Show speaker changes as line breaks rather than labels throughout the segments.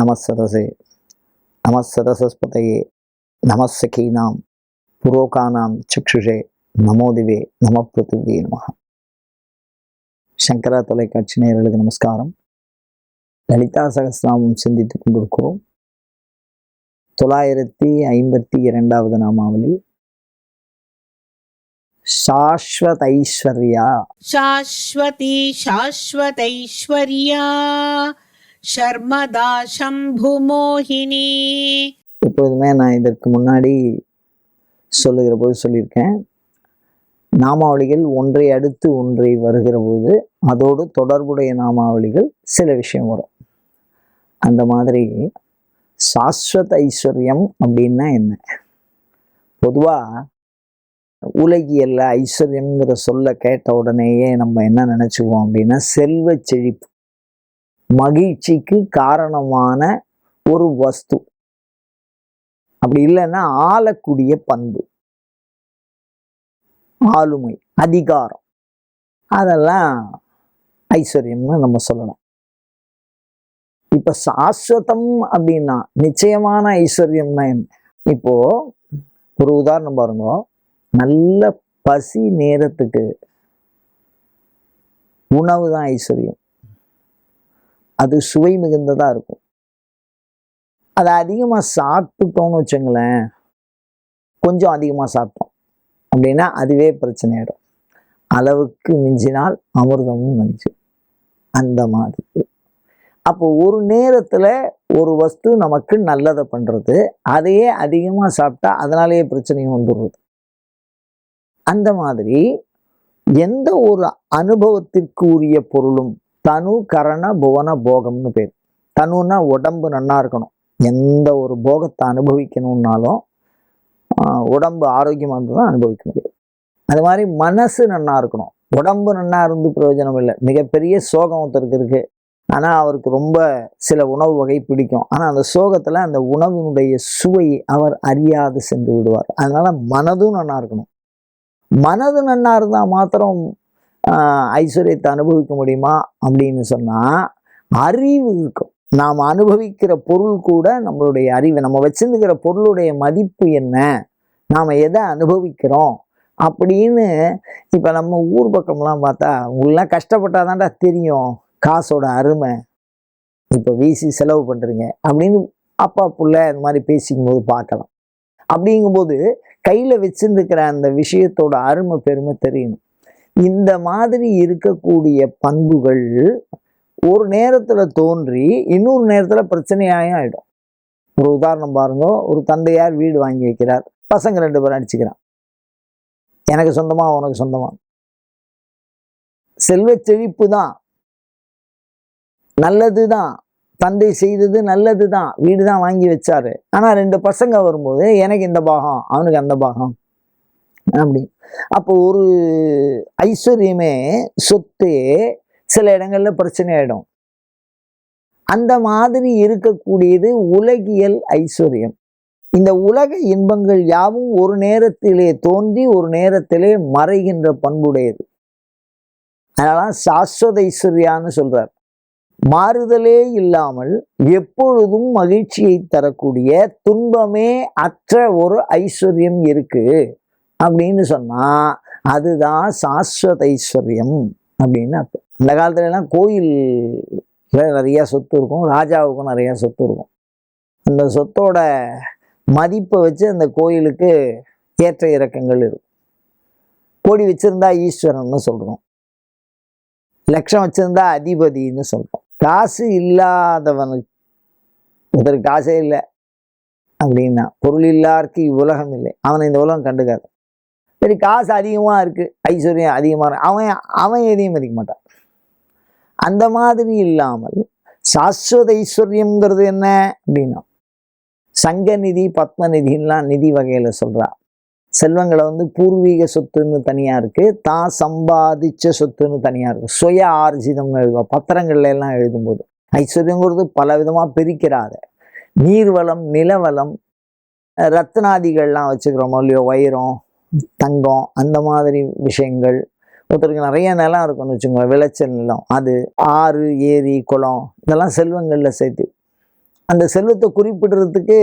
நமசதசே நமசதசஸ்பதையே நமசகீனாம் புரோகானாம் சக்ஷுஷே நமோதிவே நம பிருத்திவே நம சங்கரா தொலைக்காட்சி நேயர்களுக்கு நமஸ்காரம். லலிதா சகசிராமம் சிந்தித்துக் கொண்டிருக்கிறோம். தொள்ளாயிரத்தி ஐம்பத்தி இரண்டாவது நாமாவளி. சாஸ்வதைஸ்வர்யா. சாஸ்வதி ஐஸ்வர்யா
சர்மதா ஷர்மதா சம்புமோகினி
எப்பொழுதுமே நான் இதற்கு முன்னாடி சொல்லுகிற போது சொல்லியிருக்கேன். நாமாவளிகள் ஒன்றை அடுத்து ஒன்றை வருகிற போது அதோடு தொடர்புடைய நாமாவளிகள் சில விஷயம் வரும். அந்த மாதிரி சாஸ்வத ஐஸ்வர்யம் அப்படின்னா என்ன? பொதுவாக உலகியல்ல ஐஸ்வர்யம்ங்கிற சொல்ல கேட்ட உடனேயே நம்ம என்ன நினச்சிக்குவோம் அப்படின்னா செல்வ செழிப்பு. மகிழ்ச்சிக்கு காரணமான ஒரு வஸ்து. அப்படி இல்லைன்னா ஆளக்கூடிய பண்பு. ஆளுமை அதிகாரம். அதெல்லாம் ஐஸ்வர்யம்னு நம்ம சொல்லலாம் இப்ப சாஸ்வதம் அப்படின்னா நிச்சயமான ஐஸ்வர்யம்னா என்ன? இப்போ ஒரு உதாரணம் பாருங்க. நல்ல பசி நேரத்துக்கு உணவு தான் ஐஸ்வர்யம். அது சுவை மிகுந்ததாக இருக்கும். அதை அதிகமாக சாப்பிட்டுட்டோம்னு வச்சுங்களேன் கொஞ்சம் அதிகமாக சாப்பிட்டோம். அப்படின்னா அதுவே பிரச்சனையிடும் அளவுக்கு மிஞ்சினால் அமிர்தமும் மிஞ்சு அந்த மாதிரி. அப்போ ஒரு நேரத்தில் ஒரு வஸ்து நமக்கு நல்லதை பண்ணுறது அதையே அதிகமாக சாப்பிட்டா அதனாலேயே பிரச்சனையும் வந்துடுறது. அந்த மாதிரி எந்த ஒரு அனுபவத்திற்கு உரிய பொருளும் தனு கரண புவன போகம்னு பேர். தனுன்னா உடம்பு நல்லா இருக்கணும். எந்த ஒரு போகத்தை அனுபவிக்கணும்னாலும் உடம்பு ஆரோக்கியமாக இருந்து தான் அனுபவிக்க முடியும். அது மாதிரி மனசு நல்லா இருக்கணும். உடம்பு நல்லா இருந்து பிரயோஜனம் இல்லை. மிகப்பெரிய சோகம் ஒருத்தருக்கு இருக்கு. ஆனால் அவருக்கு ரொம்ப சில உணவு வகை பிடிக்கும். ஆனால் அந்த சோகத்தில் அந்த உணவினுடைய சுவையை அவர் அறியாது சென்று விடுவார். அதனால மனதும் நல்லா இருக்கணும். மனது நல்லா இருந்தால் மாத்திரம் ஐஸ்வர்யத்தை அனுபவிக்க முடியுமா? அப்படின்னு சொன்னால் அறிவு இருக்கும். நாம் அனுபவிக்கிற பொருள் கூட நம்மளுடைய அறிவு நம்ம வச்சிருந்துக்கிற பொருளுடைய மதிப்பு என்ன? நாம் எதை அனுபவிக்கிறோம்? அப்படின்னு இப்போ நம்ம ஊர் பக்கம்லாம் பார்த்தா உங்களாம் கஷ்டப்பட்டாதான்டா தெரியும் காசோட அருமை. இப்போ வீசி செலவு பண்ணுறீங்க அப்படின்னு அப்பா புள்ள இந்த மாதிரி பேசிக்கும்போது பார்க்கலாம். அப்படிங்கும்போது கையில் வச்சுருந்துக்கிற அந்த விஷயத்தோட அருமை பெருமை தெரியணும். இந்த மாதிரி இருக்கக்கூடிய பண்புகள் ஒரு நேரத்தில் தோன்றி இன்னொரு நேரத்தில் பிரச்சனையாயும் ஆகிடும் ஒரு உதாரணம் பாருங்க ஒரு தந்தையார் வீடு வாங்கி வைக்கிறார். பசங்க ரெண்டு பேரும் அடிச்சுக்கிறான். எனக்கு சொந்தமா உனக்கு சொந்தமா? செல்வ செழிப்பு தான். நல்லது தான் தந்தை செய்தது நல்லது தான் வீடு தான் வாங்கி வச்சாரு. ஆனால் ரெண்டு பசங்க வரும்போது எனக்கு இந்த பாகம் அவனுக்கு அந்த பாகம். அப்படி. அப்போ ஒரு ஐஸ்வர்யமே சொத்து சில இடங்கள்ல பிரச்சனை ஆயிடும் அந்த மாதிரி இருக்கக்கூடியது உலகியல் ஐஸ்வர்யம். இந்த உலக இன்பங்கள் யாவும் ஒரு நேரத்திலே தோன்றி ஒரு நேரத்திலே மறைகின்ற பண்புடையது. அதனால சாஸ்வத ஐஸ்வர்யான்னு சொல்றார். மாறுதலே இல்லாமல் எப்பொழுதும் மகிழ்ச்சியை தரக்கூடிய துன்பமே அற்ற ஒரு ஐஸ்வர்யம் இருக்கு. அப்படின்னு சொன்னால் அதுதான் சாஸ்வத ஐஸ்வர்யம் அப்படின்னு அர்த்தம். அந்த காலத்துலலாம் கோயில் நிறையா சொத்து இருக்கும் ராஜாவுக்கும் நிறையா சொத்து இருக்கும். அந்த சொத்தோட மதிப்பை வச்சு அந்த கோயிலுக்கு ஏற்ற இறக்கங்கள் இருக்கும். கோடி வச்சிருந்தா ஈஸ்வரன்னு சொல்கிறோம் லட்சம் வச்சுருந்தா அதிபதின்னு சொல்கிறோம் காசு இல்லாதவனுக்கு ஒருத்தருக்கு காசே இல்லை அப்படின்னா பொருள் இல்லாருக்கு இவ்வுலகம் இல்லை. அவனை இந்த உலகம் கண்டுக்காது. சரி காசு அதிகமாக இருக்கு. ஐஸ்வர்யம் அதிகமாக இருக்கு. அவன் அவன் எதையும் மதிக்க மாட்டான். அந்த மாதிரி இல்லாமல் சாஸ்வத ஐஸ்வர்யங்கிறது என்ன அப்படின்னா சங்கநிதி பத்மநிதின்லாம் நிதி வகையில சொல்றா. செல்வங்களை வந்து பூர்வீக சொத்துன்னு தனியா இருக்கு. தான் சம்பாதிச்ச சொத்துன்னு தனியா இருக்கு. சுய ஆர்ஜிதம்னு எழுதுவா. பத்திரங்கள்ல எல்லாம் எழுதும்போது. ஐஸ்வர்யங்கிறது பல விதமா பிரிக்கிறாத. நீர்வளம் நிலவளம் ரத்னாதிகள்லாம் வச்சுக்கிறோமோ இல்லையோ வைரம் தங்கம் அந்த மாதிரி விஷயங்கள். ஒருத்தருக்கு நிறைய நிலம் இருக்கும்னு வச்சுக்கோங்க விளைச்சல் நிலம். அது ஆறு ஏரி குளம் இதெல்லாம் செல்வங்களில் சேர்த்து. அந்த செல்வத்தை குறிப்பிடுறதுக்கு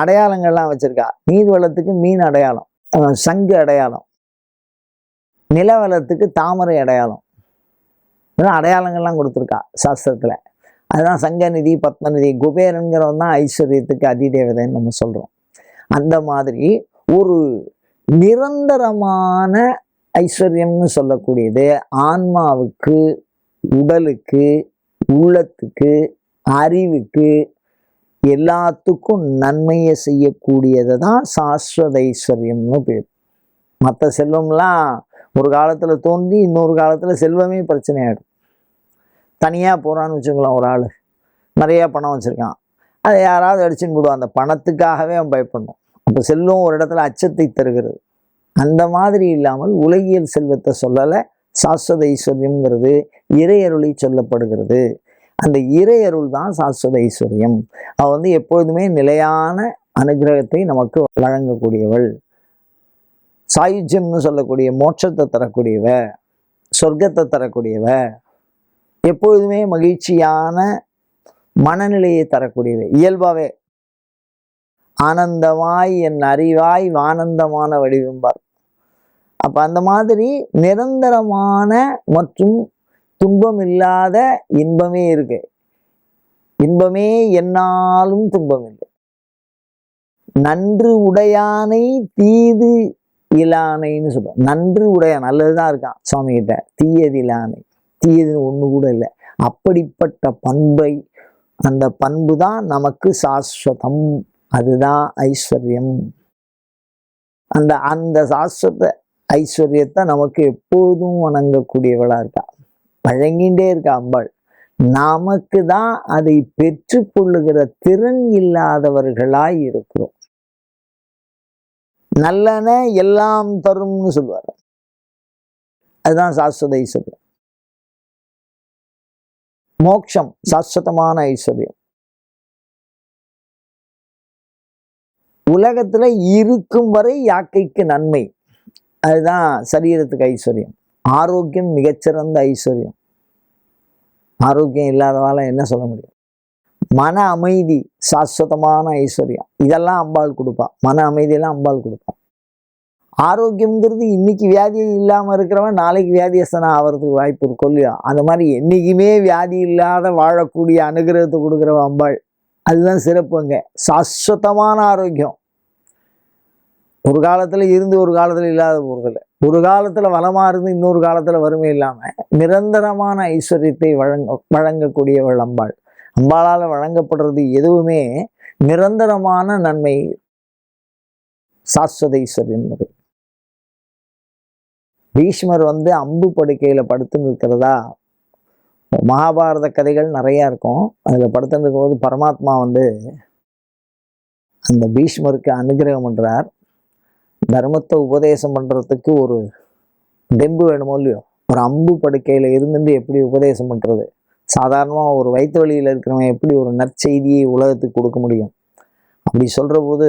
அடையாளங்கள்லாம் வச்சுருக்கா. நீர் வளத்துக்கு மீன் அடையாளம் சங்கு அடையாளம். நிலவளத்துக்கு தாமரை அடையாளம். இதெல்லாம் அடையாளங்கள்லாம் கொடுத்துருக்கா சாஸ்திரத்தில். அதுதான் சங்கநிதி பத்மநிதி குபேரன்கிறவன் தான் ஐஸ்வர்யத்துக்கு அதிதேவதைன்னு நம்ம சொல்கிறோம் அந்த மாதிரி ஒரு நிரந்தரமான ஐஸ்வர்யம்னு சொல்லக்கூடியது ஆன்மாவுக்கு உடலுக்கு உள்ளத்துக்கு அறிவுக்கு எல்லாத்துக்கும் நன்மையை செய்யக்கூடியதை தான் சாஸ்வத ஐஸ்வர்யம்னு பேர். மற்ற செல்வம்லாம் ஒரு காலத்தில் தோன்றி இன்னொரு காலத்தில் செல்வமே பிரச்சனையாயிடும். தனியாக போகிறான்னு வச்சுக்கலாம் ஒரு ஆள். நிறையா பணம் வச்சுருக்கான். அதை யாராவது அடிச்சுன்னு போடுவான். அந்த பணத்துக்காகவே அவன் பயப்படணும். அப்போ செல்வம் ஒரு இடத்துல அச்சத்தை தருகிறது. அந்த மாதிரி இல்லாமல் உலகியல் செல்வத்தை சொல்லலை சாஸ்வத ஐஸ்வர்யம்ங்கிறது இறையருளை சொல்லப்படுகிறது. அந்த இறையருள் தான் சாஸ்வத ஐஸ்வர்யம். அவ வந்து எப்பொழுதுமே நிலையான அனுகிரகத்தை நமக்கு வழங்கக்கூடியவள். சாயுஜ்யம்னு சொல்லக்கூடிய மோட்சத்தை தரக்கூடியவ சொர்க்கத்தை தரக்கூடியவ எப்பொழுதுமே மகிழ்ச்சியான மனநிலையை தரக்கூடியவ இயல்பாகவே ஆனந்தமாய் என் அறிவாய் வானந்தமான வடிவம்பார் அப்ப அந்த மாதிரி நிரந்தரமான மற்றும் துன்பம் இல்லாத இன்பமே இருக்கு. இன்பமே என்னாலும் துன்பம் இல்லை நன்று உடையானை தீது இலானைன்னு சொல்லுவோம் நன்று உடையான் நல்லதுதான் இருக்கான் சுவாமி கிட்ட தீயது இலானை. தீயதுன்னு ஒண்ணு கூட இல்லை. அப்படிப்பட்ட பண்பை அந்த பண்பு தான் நமக்கு சாஸ்வதம். அதுதான் ஐஸ்வர்யம். அந்த அந்த சாஸ்வத ஐஸ்வர்யத்தை நமக்கு எப்போதும் வணங்கக்கூடியவளா இருக்கா? வழங்கிட்டே இருக்கா அம்பாள். நமக்கு தான் அதை பெற்றுக்கொள்ளுகிற திறன் இல்லாதவர்களாய் இருக்கிறோம். நல்லன எல்லாம் தரும்னு சொல்லுவார் அதுதான் சாஸ்வத ஐஸ்வர்யம். மோட்சம் சாஸ்வதமான ஐஸ்வர்யம். உலகத்துல இருக்கும் வரை யாக்கைக்கு நன்மை? அதுதான் சரீரத்துக்கு ஐஸ்வர்யம். ஆரோக்கியம் மிகச்சிறந்த ஐஸ்வர்யம். ஆரோக்கியம் இல்லாதவால என்ன சொல்ல முடியும்? மன அமைதி சாஸ்வதமான ஐஸ்வர்யம். இதெல்லாம் அம்பாள் கொடுப்பா. மன அமைதியெல்லாம் அம்பாள் கொடுப்பா. ஆரோக்கியங்கிறது இன்னைக்கு வியாதி இல்லாமல் இருக்கிறவன் நாளைக்கு வியாதியஸ்தனாக ஆகிறதுக்கு வாய்ப்பு இருக்கும் இல்லையா? அந்த மாதிரி என்றைக்குமே வியாதி இல்லாத வாழக்கூடிய அனுகிரகத்தை கொடுக்குறவ அம்பாள். அதுதான் சிறப்புங்க சாஸ்வதமான ஆரோக்கியம். ஒரு காலத்தில் இருந்து ஒரு காலத்தில் இல்லாத போறதில்ல. ஒரு காலத்தில் வளமாக இருந்து இன்னொரு காலத்தில் வறுமை இல்லாமல் நிரந்தரமான ஐஸ்வர்யத்தை வழங்க வழங்கக்கூடியவள் அம்பாள். அம்பாளால் வழங்கப்படுறது எதுவுமே நிரந்தரமான நன்மை. சாஸ்வத ஐஸ்வர்யம் பீஷ்மர் வந்து அம்பு படுக்கையில் படுத்து நிற்கிறதா? மகாபாரத கதைகள் நிறையா இருக்கும். அதில் படுத்து போது பரமாத்மா வந்து அந்த பீஷ்மருக்கு அனுகிரகம் பண்ணுறார் தர்மத்தை உபதேசம் பண்ணுறதுக்கு ஒரு டெம்பு வேணுமோ இல்லையோ? ஒரு அம்பு படுக்கையில் இருந்துட்டு எப்படி உபதேசம் பண்ணுறது சாதாரணமாக ஒரு வயிற்று வழியில் இருக்கிறவன் எப்படி ஒரு நற்செய்தியை உலகத்துக்கு கொடுக்க முடியும்? அப்படி சொல்கிற போது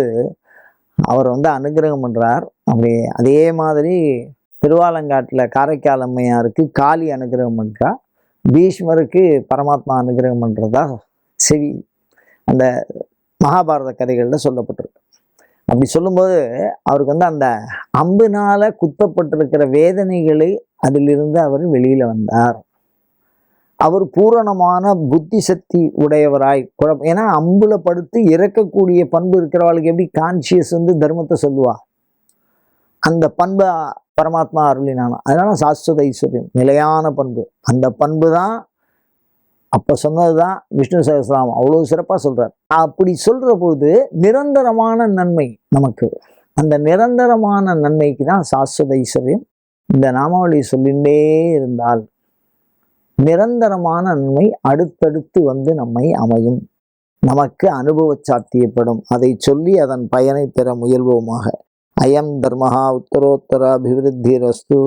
அவர் வந்து அனுகிரகம் பண்ணுறார் அப்படி அதே மாதிரி திருவாலங்காட்டில் காரைக்கால் அம்மையாருக்கு காளி அனுகிரகம் பண்றா. பீஷ்மருக்கு பரமாத்மா அனுகிரகம் பண்ணுறதா செவி. அந்த மகாபாரத கதைகளில் சொல்லப்பட்டிருக்கு. அப்படி சொல்லும்போது அவருக்கு வந்து அந்த அம்புனால் குத்தப்பட்டிருக்கிற வேதனைகளை அதிலிருந்து அவர் வெளியில் வந்தார். அவர் பூரணமான புத்தி சக்தி உடையவராய் குழப்பம் ஏன்னா அம்புல படுத்து இறக்கக்கூடிய பண்பு இருக்கிறவளுக்கு எப்படி கான்சியஸ் வந்து தர்மத்தை சொல்லுவா? அந்த பண்பை பரமாத்மா அருளினானா? அதனால சாஸ்வத ஐஸ்வர்யம் நிலையான பண்பு. அந்த பண்பு தான் அப்ப சொன்னதுதான் விஷ்ணு சகசிராமம் அவ்வளவு சிறப்பா சொல்கிறார் அப்படி சொல்கிற பொழுது நிரந்தரமான நன்மை நமக்கு. அந்த நிரந்தரமான நன்மைக்கு தான் சாஸ்வத ஐஸ்வர்யம். இந்த நாமாவளி சொல்லிண்டே இருந்தால் நிரந்தரமான நன்மை அடுத்தடுத்து வந்து நம்மை அமையும். நமக்கு அனுபவ சாத்தியப்படும். அதை சொல்லி அதன் பயனை பெற முயல்வோமாக. అయం ధర్మ ఉత్తరోత్తరాభివృద్ధిరస్తు.